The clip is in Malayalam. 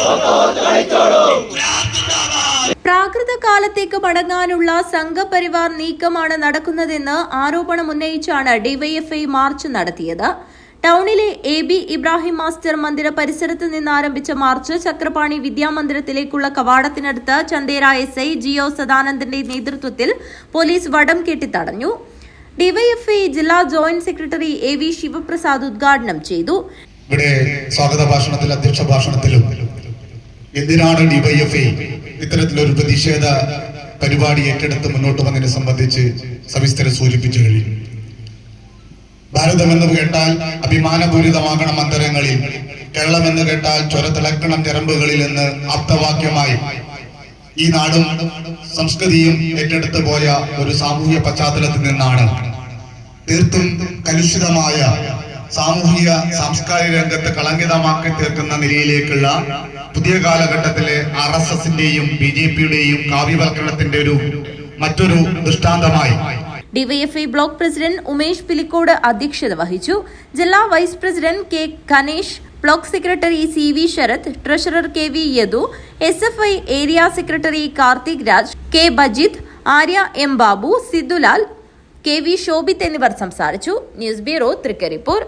സിന്ദാബാദ് പ്രാകൃത കാലത്തേക്ക് മടങ്ങാനുള്ള സംഘപരിവാർ നീക്കമാണ് നടക്കുന്നതെന്ന് ആരോപണം ഉന്നയിച്ചാണ് ഡിവൈഎഫ്ഐ മാർച്ച് നടത്തിയത്. ടൗണിലെ എ ബി ഇബ്രാഹിം മാസ്റ്റർ മന്ദിര പരിസരത്ത് നിന്ന് ആരംഭിച്ച മാർച്ച് ചക്രപാണി വിദ്യാമന്ദിരത്തിലേക്കുള്ള കവാടത്തിനടുത്ത് ചന്ദേര എസ് ഐ ജിഒ സദാനന്ദന്റെ നേതൃത്വത്തിൽ പോലീസ് വടം കെട്ടി തടഞ്ഞു ഡിവൈഎഫ്ഐ ജില്ലാ joint secretary A V Sivaprasad ഉദ്ഘാടനം ചെയ്തു. ഇവിടെ സ്വാഗത ഭാഷണത്തിൽ അധ്യക്ഷ ഭാഷണത്തിലും എന്തിനാണ് ഡിവൈഎഫ്ഐ ഇത്തരത്തിലൊരു പ്രതിഷേധ പരിപാടി ഏറ്റെടുത്ത് മുന്നോട്ട് വന്നതിനെ സംബന്ധിച്ച് സവിസ്തരം സൂചിപ്പിച്ചു കഴിഞ്ഞു? ഭാരതം എന്ന് കേട്ടാൽ അഭിമാനപൂരിതമാകണം അന്തരങ്ങളിൽ. കേരളം എന്ന് കേട്ടാൽ ചൊരത്തിളക്കണം ഞരമ്പുകളിൽ എന്ന് ആപ്തവാക്യമായി. ഈ നാടും സംസ്കൃതിയും ഏറ്റെടുത്തു പോയ ഒരു സാമൂഹ്യ പശ്ചാത്തലത്തിൽ നിന്നാണ്. തീർത്തും കലുഷിതമായ സാമൂഹ്യ സാംസ്കാരിക രംഗത്ത് കളങ്കിതമാക്കി തീർക്കുന്ന നിലയിലേക്കുള്ള പുതിയ കാലഘട്ടത്തിലെ ആർ എസ് എസിന്റെയും ബി ജെ പിയുടെയും കാവ്യവൽക്കരണത്തിന്റെ ഒരു മറ്റൊരു ദൃഷ്ടാന്തമായി DYFI block president Umesh Pilicode അധ്യക്ഷത വഹിച്ചു. ജില്ലാ vice president K Ganesh block secretary C V Sarath treasurer K V Yadu S F I area secretary Karthik Raj K Bajith Arya M Babu Sidhulal K V Shobith എന്നിവർ സംസാരിച്ചു. News bureau Trikaripur.